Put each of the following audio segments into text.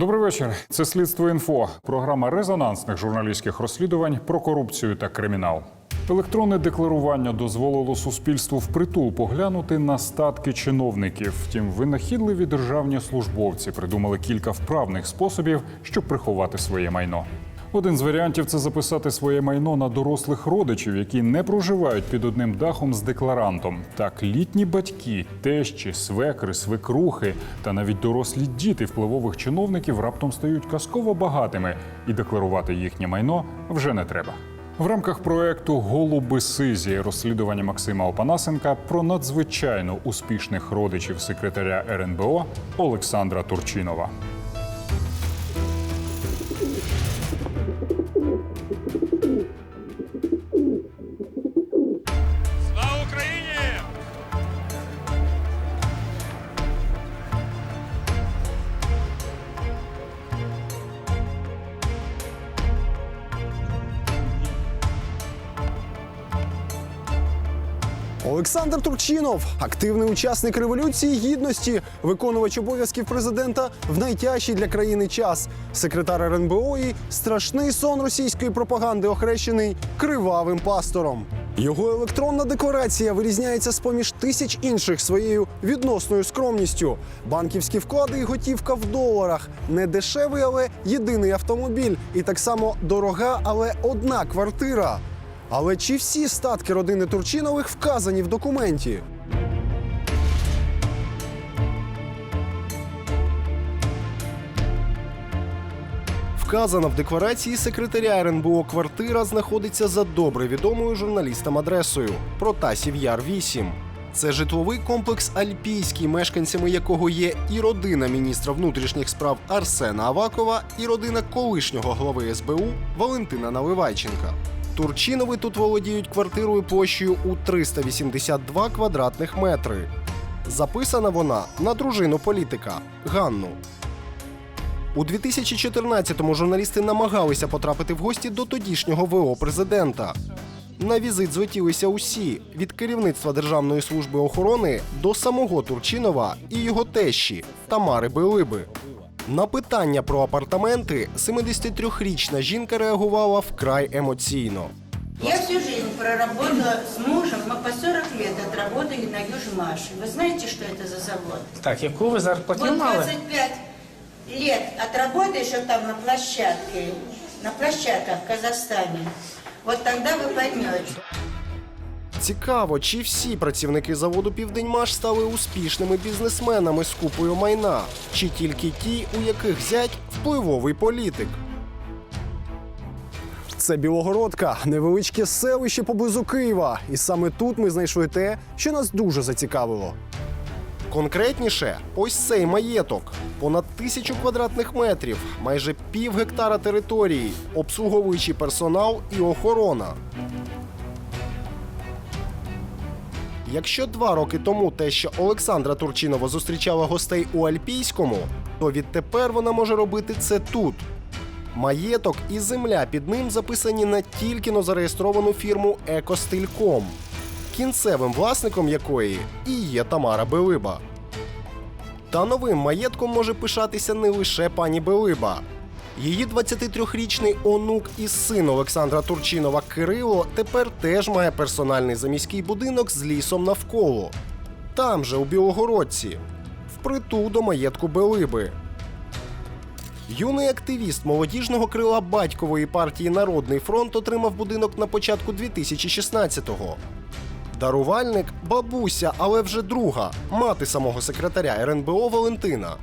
Добрий вечір. Це слідство інфо. Програма резонансних журналістських розслідувань про корупцію та кримінал. Електронне декларування дозволило суспільству впритул поглянути на статки чиновників. Втім, винахідливі державні службовці придумали кілька вправних способів, щоб приховати своє майно. Один з варіантів це записати своє майно на дорослих родичів, які не проживають під одним дахом з декларантом. Так, літні батьки, тещі, свекри, свекрухи та навіть дорослі діти впливових чиновників раптом стають казково багатими, і декларувати їхнє майно вже не треба. В рамках проекту Голуби Сизі розслідування Максима Опанасенка про надзвичайно успішних родичів секретаря РНБО Олександра Турчинова. Олександр Турчинов, активний учасник революції гідності, виконувач обов'язків президента в найтяжчий для країни час, секретар РНБО і страшний сон російської пропаганди, охрещений кривавим пастором. Його електронна декларація вирізняється з поміж тисяч інших своєю відносною скромністю. Банківські вклади і готівка в доларах, не дешевий, але єдиний автомобіль, і так само дорога, але одна квартира. Але чи всі статки родини Турчинових вказані в документі? Вказана в декларації секретаря РНБО квартира знаходиться за добре відомою журналістам адресою Протасів Яр 8. Це житловий комплекс Альпійський, мешканцями якого є і родина міністра внутрішніх справ Арсена Авакова, і родина колишнього глави СБУ Валентина Наливайченка. Турчинови тут володіють квартирою площею у 382 квадратних метри. Записана вона на дружину політика Ганну. У 2014-му журналісти намагалися потрапити в гості до тодішнього ВО президента. На візит злетілися усі від керівництва Державної служби охорони до самого Турчинова і його тещі Тамари Белиби. На питання про апартаменти 73-річна жінка реагувала вкрай емоційно. Я всю жизнь проработала с мужем, мы по 40 лет отработали на Южмаше. Вы знаете, что это за завод? Так, яку ви зарплатню Вот мали? 25 лет отработаешь вот там на площадке, на площадках в Казахстане. Вот тогда вы поймете. Цікаво, чи всі працівники заводу Південьмаш стали успішними бізнесменами з купою майна, чи тільки ті, у яких зять впливовий політик. Це Білогородка, невеличке селище поблизу Києва. І саме тут ми знайшли те, що нас дуже зацікавило. Конкретніше, ось цей маєток. Понад тисячу квадратних метрів, майже пів гектара території, обслуговуючий персонал і охорона. Якщо два роки тому те, що Олександра Турчинова зустрічала гостей у Альпійському, то відтепер вона може робити це тут. Маєток і земля під ним записані на тільки но зареєстровану фірму Екостильком, кінцевим власником якої і є Тамара Белиба. Та новим маєтком може пишатися не лише пані Белиба. Її 23-річний онук і син Олександра Турчинова Кирило тепер теж має персональний заміський будинок з лісом навколо. Там же, у Білогородці, впритул до маєтку Белиби. Юний активіст молодіжного крила батькової партії Народний фронт отримав будинок на початку 2016-го. Дарувальник бабуся, але вже друга, мати самого секретаря РНБО Валентина.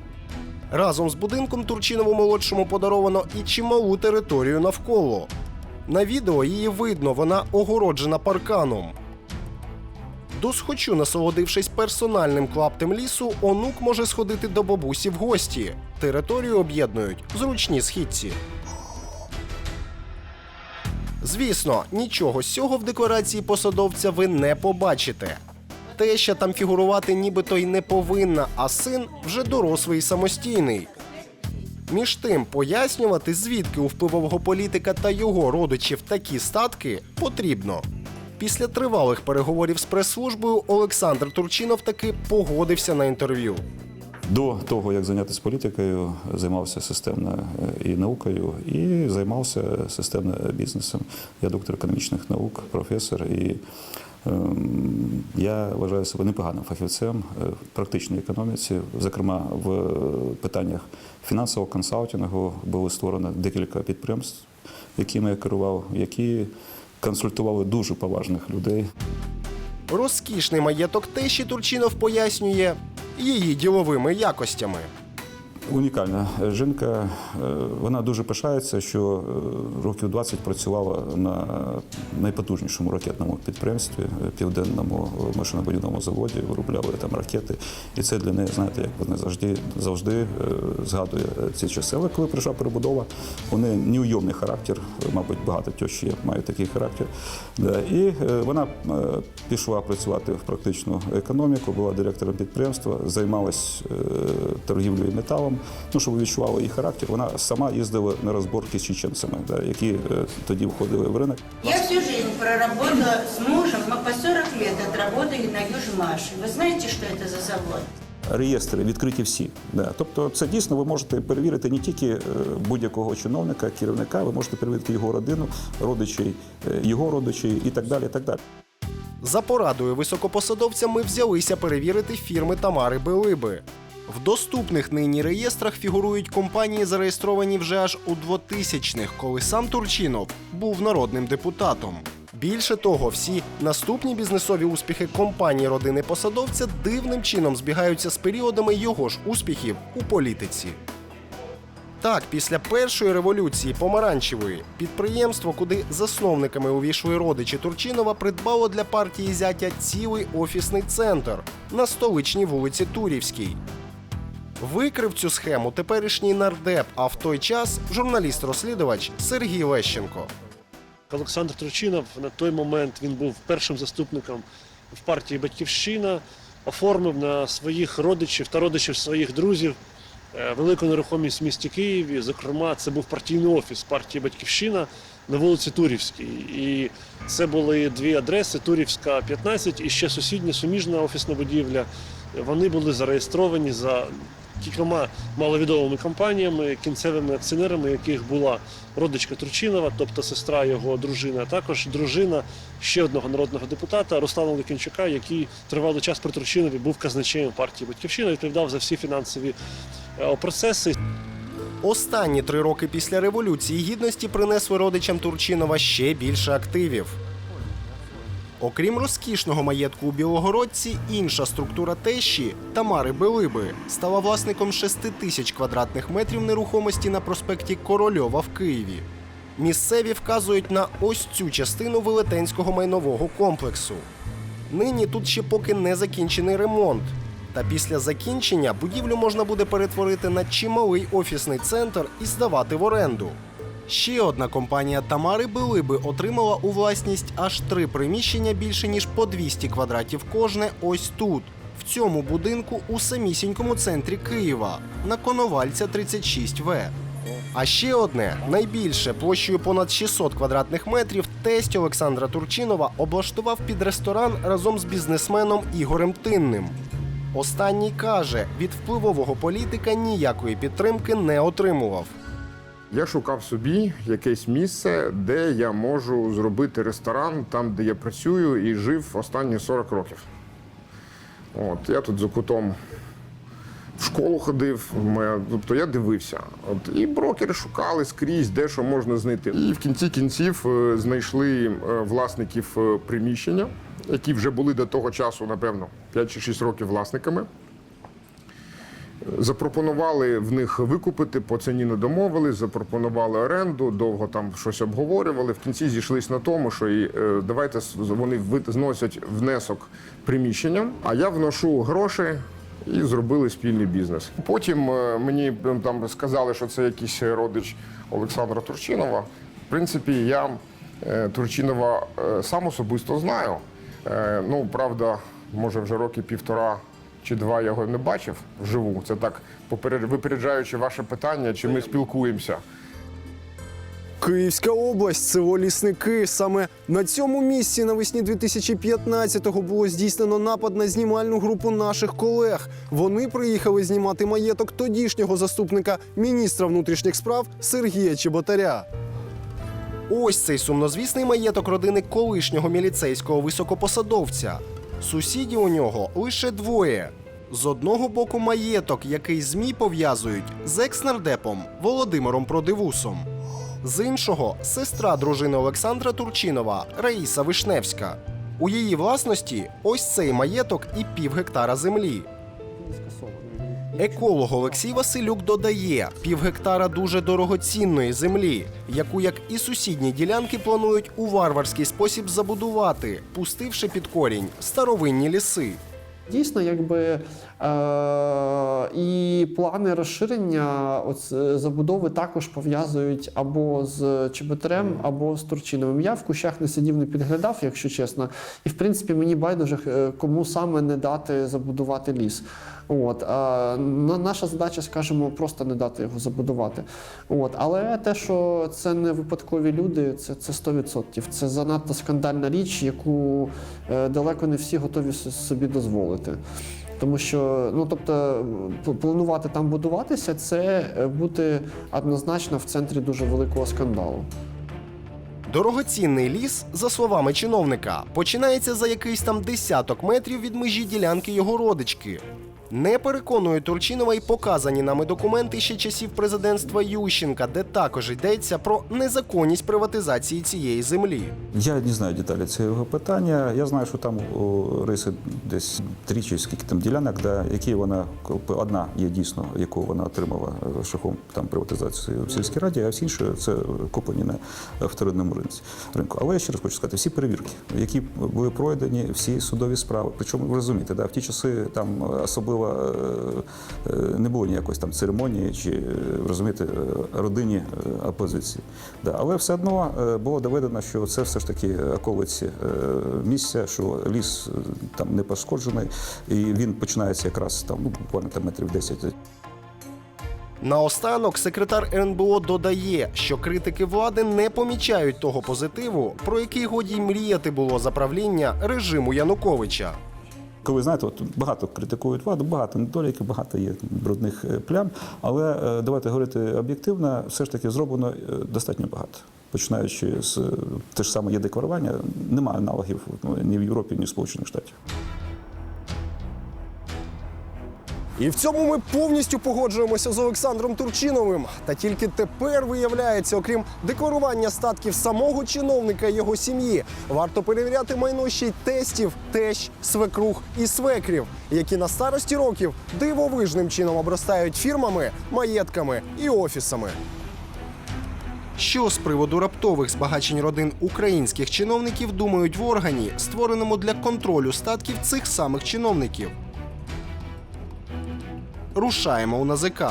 Разом з будинком Турчинову молодшому подаровано і чималу територію навколо. На відео її видно, вона огороджена парканом. Досхочу, насолодившись персональним клаптем лісу, онук може сходити до бабусі в гості. Територію об'єднують зручні східці. Звісно, нічого з цього в декларації посадовця ви не побачите. Теща там фігурувати нібито й не повинна, а син вже дорослий і самостійний. Між тим, пояснювати, звідки у впливового політика та його родичів такі статки, потрібно. Після тривалих переговорів з прес-службою Олександр Турчинов таки погодився на інтерв'ю. До того, як зайнятися політикою, займався системною е, і наукою, і займався системним бізнесом. Я доктор економічних наук, професор, і я вважаю себе непоганим фахівцем е, в практичній економіці, зокрема в е, питаннях фінансового консалтингу було створено декілька підприємств, якими я керував, які консультували дуже поважних людей. Розкішний маєток тещі Турчинов пояснює її діловими якостями. Унікальна жінка. Е, Вона дуже пишається, що е, років 20 працювала на найпотужнішому ракетному підприємстві е, південному машинобудівному заводі, виробляли там ракети. І це для неї, знаєте, як вона завжди завжди е, згадує ці часи. Але коли прийшла перебудова, неї неуйомний характер, мабуть, багато тещі мають такий характер. І е, вона е, пішла працювати в практичну економіку, була директором підприємства, займалась е, торгівлею металом Ну, щоб ви відчували її характер, вона сама їздила на розборки з чеченцями, да, які е, тоді входили в ринок. Я всю жизнь проработала с мужем, мы по 40 лет отработали на Южмаше. Вы знаете, что это за завод? Реєстри відкриті всі. Да. Тобто, це дійсно ви можете перевірити не тільки е, будь-якого чиновника, керівника, ви можете перевірити його родину, родичей, е, його родичей і так далі. І так далі. За порадою високопосадовця ми взялися перевірити фірми Тамари Белиби. В доступних нині реєстрах фігурують компанії, зареєстровані вже аж у 2000-х, коли сам Турчинов був народним депутатом. Більше того, всі наступні бізнесові успіхи компанії родини посадовця дивним чином збігаються з періодами його ж успіхів у політиці. Так, після першої революції помаранчевої підприємство, куди засновниками увійшли родичі Турчинова, придбало для партії зятя цілий офісний центр на столичній вулиці Турівській. Викрив цю схему теперішній нардеп, а в той час журналіст-розслідувач Сергій Лещенко. Олександр Тручинов на той момент він був першим заступником в партії Батьківщина, оформив на своїх родичів та родичів своїх друзів е, велику нерухомість в місті Києві. Зокрема, це був партійний офіс партії Батьківщина на вулиці Турівській. І це були дві адреси: Турівська, 15 і ще сусідня суміжна офісна будівля. Вони були зареєстровані за кількома маловідомими компаніями, кінцевими акціонерами, яких була родичка Турчинова, тобто сестра його дружини, а також дружина ще одного народного депутата Руслана Ликінчука, який тривалий час при Турчинові був казначеєм партії Батьківщина, відповідав за всі фінансові е, процеси. Останні три роки після революції гідності принесли родичам Турчинова ще більше активів. Окрім розкішного маєтку у Білогородці, інша структура тещі Тамари Белиби стала власником 6 тисяч квадратних метрів нерухомості на проспекті Корольова в Києві. Місцеві вказують на ось цю частину велетенського майнового комплексу. Нині тут ще поки не закінчений ремонт. Та після закінчення будівлю можна буде перетворити на чималий офісний центр і здавати в оренду. Ще одна компанія Тамари Белиби отримала у власність аж три приміщення більше ніж по 200 квадратів кожне ось тут, в цьому будинку у самісінькому центрі Києва на Коновальця 36В. А ще одне найбільше площею понад 600 квадратних метрів тесть Олександра Турчинова облаштував під ресторан разом з бізнесменом Ігорем Тинним. Останній каже, від впливового політика ніякої підтримки не отримував. Я шукав собі якесь місце, де я можу зробити ресторан там, де я працюю і жив останні 40 років. От, я тут за кутом в школу ходив, моя- тобто я дивився. От, і брокери шукали скрізь, де що можна знайти. І в кінці кінців е, знайшли е, власників е, приміщення, які вже були до того часу, напевно, 5 чи 6 років власниками. Запропонували в них викупити, по ціні не домовились, запропонували оренду, довго там щось обговорювали. В кінці зійшлись на тому, що і, е, давайте вони зносять внесок приміщення, а я вношу гроші. І зробили спільний бізнес. Потім е, мені там сказали, що це якийсь родич Олександра Турчинова. В принципі, я е, Турчинова сам особисто знаю. Ну, правда, може вже роки півтора чи два його не бачив вживу. Це так, випереджаючи ваше питання, чи ми спілкуємося. Київська область, село Лісники. Саме на цьому місці навесні 2015-го було здійснено напад на знімальну групу наших колег. Вони приїхали знімати маєток тодішнього заступника міністра внутрішніх справ Сергія Чеботаря. Ось цей сумнозвісний маєток родини колишнього міліцейського високопосадовця. Сусідів у нього лише двоє. З одного боку маєток, який ЗМІ пов'язують з екснардепом Володимиром Продивусом. З іншого сестра дружини Олександра Турчинова Раїса Вишневська. У її власності ось цей маєток і пів гектара землі. Еколог Олексій Василюк додає, пів гектара дуже дорогоцінної землі, яку, як і сусідні ділянки, планують у варварський спосіб забудувати, пустивши під корінь старовинні ліси. Дійсно, якби е, і плани розширення оц, е, забудови також пов'язують або з Чеботарем, або з Турчиновим. Я в кущах не сидів, не підглядав, якщо чесно. І в принципі мені байдуже, е, кому саме не дати забудувати ліс. От, а, наша задача, скажімо, просто не дати його забудувати. От, але те, що це не випадкові люди, це, це 100%. Це занадто скандальна річ, яку е, далеко не всі готові собі дозволити. Тому що, ну тобто, планувати там будуватися, це е, бути однозначно в центрі дуже великого скандалу. Дорогоцінний ліс, за словами чиновника, починається за якийсь там десяток метрів від межі ділянки його родички. Не переконує Турчинова й показані нами документи ще часів президентства Ющенка, де також йдеться про незаконність приватизації цієї землі. Я не знаю деталі цього питання. Я знаю, що там у Риси десь три чи скільки там ділянок, да, які вона одна є дійсно, яку вона отримала е, шляхом там приватизації в сільській раді, а всі інші це куплені на вторинному ринці ринку. Але я ще раз хочу сказати, всі перевірки, які були пройдені, всі судові справи. Причому ви розумієте, да, в ті часи там особливо е, е, не було ніякої там церемонії чи е, розумієте родині опозиції. Да, але все одно було доведено, що це все ж таки околиці місця, що ліс там не пошкоджений, і він починається якраз там ну, буквально там метрів 10 Наостанок секретар РНБО додає, що критики влади не помічають того позитиву, про який годі мріяти було за правління режиму Януковича. Коли знаєте, от багато критикують владу, багато недоліків, багато є брудних е, плям. Але е, давайте говорити об'єктивно, все ж таки зроблено е, достатньо багато. Починаючи з те ж саме є декларування, немає аналогів ну, ні в Європі, ні в Сполучених Штатах. І в цьому ми повністю погоджуємося з Олександром Турчиновим. Та тільки тепер виявляється, окрім декларування статків самого чиновника і його сім'ї, варто перевіряти майно ще й тестів, тещ, свекрух і свекрів, які на старості років дивовижним чином обростають фірмами, маєтками і офісами. Що з приводу раптових збагачень родин українських чиновників думають в органі, створеному для контролю статків цих самих чиновників? Рушаємо у НАЗК.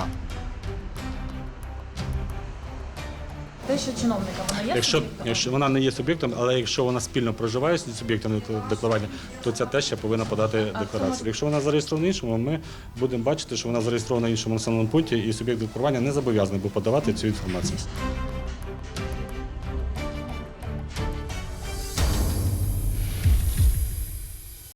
Те, що чиновника вона є Якщо, суб'єктом? якщо вона не є суб'єктом, але якщо вона спільно проживає з суб'єктом декларування, то ця теж ще повинна подати декларацію. Якщо вона зареєстрована іншому, ми будемо бачити, що вона зареєстрована в іншому населеному пункті, і суб'єкт декларування не зобов'язаний був подавати цю інформацію.